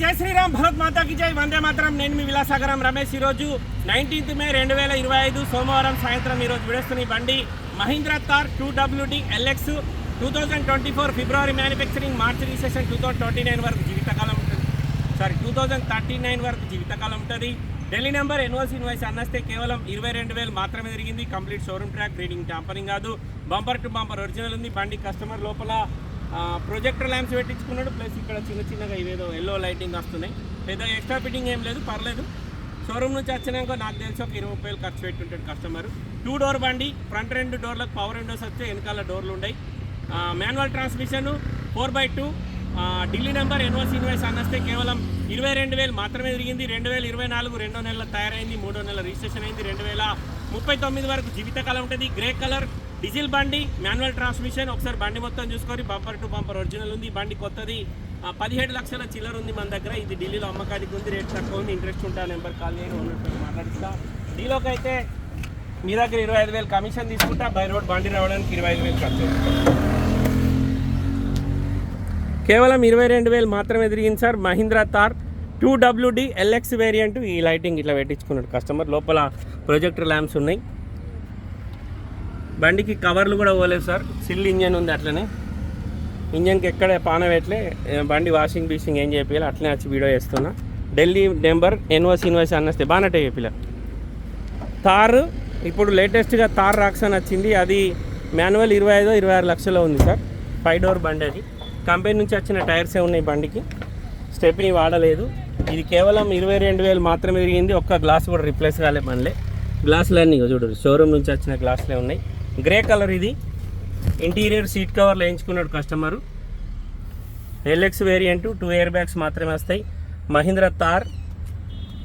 జై శ్రీరామ్ భరత్ మాతాకి జై. వందే మాతరం. నేను మీ విలాసాగరం రమేష్. ఈరోజు నైన్టీన్త్ మే రెండు వేల ఇరవై ఐదు సోమవారం సాయంత్రం ఈరోజు విడుస్తున్న బండి Mahindra Thar two WD LX two thousand twenty four ఫిబ్రవరి manufacturing March registration two thousand twenty nine వరకు జీవితకాలం ఉంటుంది. Sorry two thousand thirty nine వరకు జీవితకాలం ఉంటుంది. ఢిల్లీ నెంబర్ ఎన్ఓసి ఇన్వాయిస్ అన్నస్తే కేవలం ఇరవై రెండు వేలు మాత్రమే జరిగింది complete showroom track reading tampering కాదు. బంపర్ టు బంపర్ ఒరిజినల్ ఉంది. బండి కస్టమర్ లోపల ప్రొజెక్టర్ ల్యాంప్స్ పెట్టించుకున్నాడు. ప్లస్ ఇక్కడ చిన్న చిన్నగా ఇవేదో ఎల్లో లైటింగ్ వస్తున్నాయి. పెద్ద ఎక్స్ట్రా ఫిట్టింగ్ ఏం లేదు పర్లేదు. షోరూమ్ నుంచి వచ్చినాక నాకు తెలిసి ఒక ఇరవై రూపాయలు ఖర్చు పెట్టుంటాడు కస్టమర్ టూ డోర్ బండి ఫ్రంట్ రెండు డోర్లకు పవర్ విండోస్ వస్తే వెనకాల డోర్లు ఉన్నాయి manual transmission four by two Delhi number NOC invoice అన్నస్తే కేవలం ఇరవై రెండు వేలు మాత్రమే తిరిగింది. రెండు వేల ఇరవై నాలుగు రెండో నెలల తయారైంది మూడో నెల రిజిస్ట్రేషన్ అయింది. రెండు వేల ముప్పై తొమ్మిది వరకు జీవితకాలం ఉంటుంది. గ్రే కలర్ డీజిల్ బండి మాన్యువల్ ట్రాన్స్మిషన్ ఒకసారి బండి మొత్తం చూసుకొని బంపర్ టు బంపర్ ఒరిజినల్ ఉంది బండి కొత్తది. పదిహేడు లక్షల చిల్లర ఉంది మన దగ్గర ఇది ఢిల్లీలో అమ్మకానికి ఉంది రేట్ తక్కువ ఉంది ఇంట్రెస్ట్ ఉంటా నెంబర్ కాల్ చేయని ఉన్నట్టు మాట్లాడుతా. డీలోకి అయితే మీ దగ్గర ఇరవై ఐదు వేలు కమిషన్ తీసుకుంటా బై రోడ్ బండి రావడానికి ఇరవై ఐదు వేలు ఖర్చు కేవలం ఇరవై రెండు వేలు మాత్రమే తిరిగింది sir Mahindra Thar two WD LX variant. ఈ లైటింగ్ ఇట్లా పెట్టించుకున్నాడు కస్టమర్ లోపల ప్రొజెక్టర్ ల్యాంప్స్ ఉన్నాయి. బండికి కవర్లు కూడా పోలేదు సార్. సిల్ ఇంజన్ ఉంది అట్లనే. ఇంజన్కి ఎక్కడ పాన పెట్టలే. బండి వాషింగ్ బీషింగ్ ఏం చేయాలి అట్లనే వచ్చి వీడియో చేస్తున్నా. ఢిల్లీ నెంబర్ ఎన్వర్స్ ఇన్వర్స్ అన్నస్తే బాగానట్టే చెప్పిల తార్ ఇప్పుడు లేటెస్ట్గా తార్ రాక్సన్ వచ్చింది. అది మాన్యువల్ ఇరవై ఐదో ఇరవై ఆరు లక్షలో ఉంది సార్. ఫైవ్ డోర్ బండి అది. కంపెనీ నుంచి వచ్చిన టైర్సే ఉన్నాయి బండికి. స్టెప్ని వాడలేదు. ఇది కేవలం ఇరవై రెండు వేలు మాత్రమే తిరిగింది. ఒక్క గ్లాస్ కూడా రిప్లేస్ కాలే పనిలే గ్లాసులన్నీ చూడరు చూడు షోరూమ్ నుంచి వచ్చిన గ్లాసులే ఉన్నాయి. గ్రే కలర్ ఇది. ఇంటీరియర్ సీట్ కవర్లు వేయించుకున్నాడు customer. LX variant two air bags మాత్రమే వస్తాయి. Mahindra Thar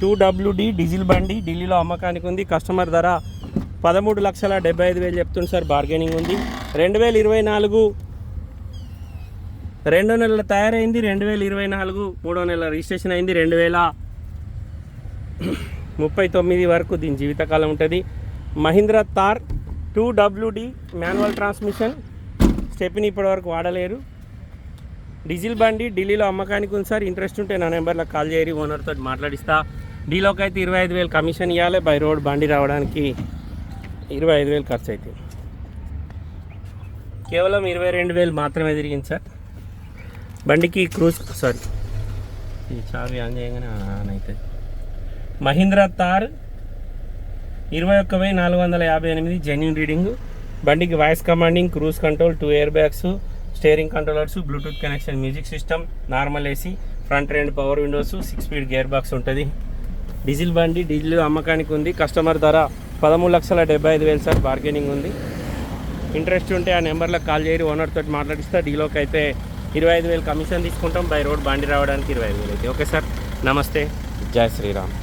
two WD diesel బండి ఢిల్లీలో అమ్మకానికి ఉంది. కస్టమర్ ధర పదమూడు లక్షల డెబ్బై ఐదు వేలు చెప్తుంది సార్. బార్గెనింగ్ ఉంది. రెండు వేల ఇరవై నాలుగు రెండో నెలల తయారైంది. రెండు వేల ఇరవై నాలుగు మూడో నెల రిజిస్ట్రేషన్ అయింది. రెండు వేల ముప్పై తొమ్మిది వరకు దీని జీవితకాలం ఉంటుంది. Mahindra Thar two WD manual transmission. Stepney ఇప్పటివరకు వాడలేరు. డీజిల్ బండి ఢిల్లీలో అమ్మకానికి ఉంది సార్. ఇంట్రెస్ట్ ఉంటే నా నెంబర్లో కాల్ చేయరి ఓనర్తో మాట్లాడిస్తా. డీలోకి అయితే ఇరవై ఐదు వేలు కమిషన్ ఇవ్వాలి బై రోడ్ బండి రావడానికి ఇరవై ఐదు వేలు ఖర్చు అవుతుంది కేవలం ఇరవై రెండు వేలు మాత్రమే తిరిగింది సార్. బండికి క్రూజ్ సారీ ఈ చావి ఆన్ చేయగానే ఆన్ అవుతుంది. మహీంద్రా తార్ ఇరవై ఒక్క వెయ్యి నాలుగు వందల యాభై ఎనిమిది జెన్యున్ రీడింగ్ బండికి voice commanding cruise control two air bags steering controllers Bluetooth connection music system normal AC front రెండు power windows six speed gear box ఉంటుంది. డీజిల్ బండి డీజిల్ అమ్మకానికి ఉంది. కస్టమర్ ధర పదమూడు లక్షల డెబ్బై ఐదు వేలు సార్ బార్గెనింగ్ ఉంది. ఇంట్రెస్ట్ ఉంటే ఆ నెంబర్లో కాల్ చేయరు ఓనర్ తోటి డీలోకి అయితే ఇరవై ఐదు వేలు కమిషన్ తీసుకుంటాం. బై రోడ్ బండి రావడానికి ఇరవై ఐదు వేలు అయితే. ఓకే సార్ నమస్తే. జై శ్రీరామ్.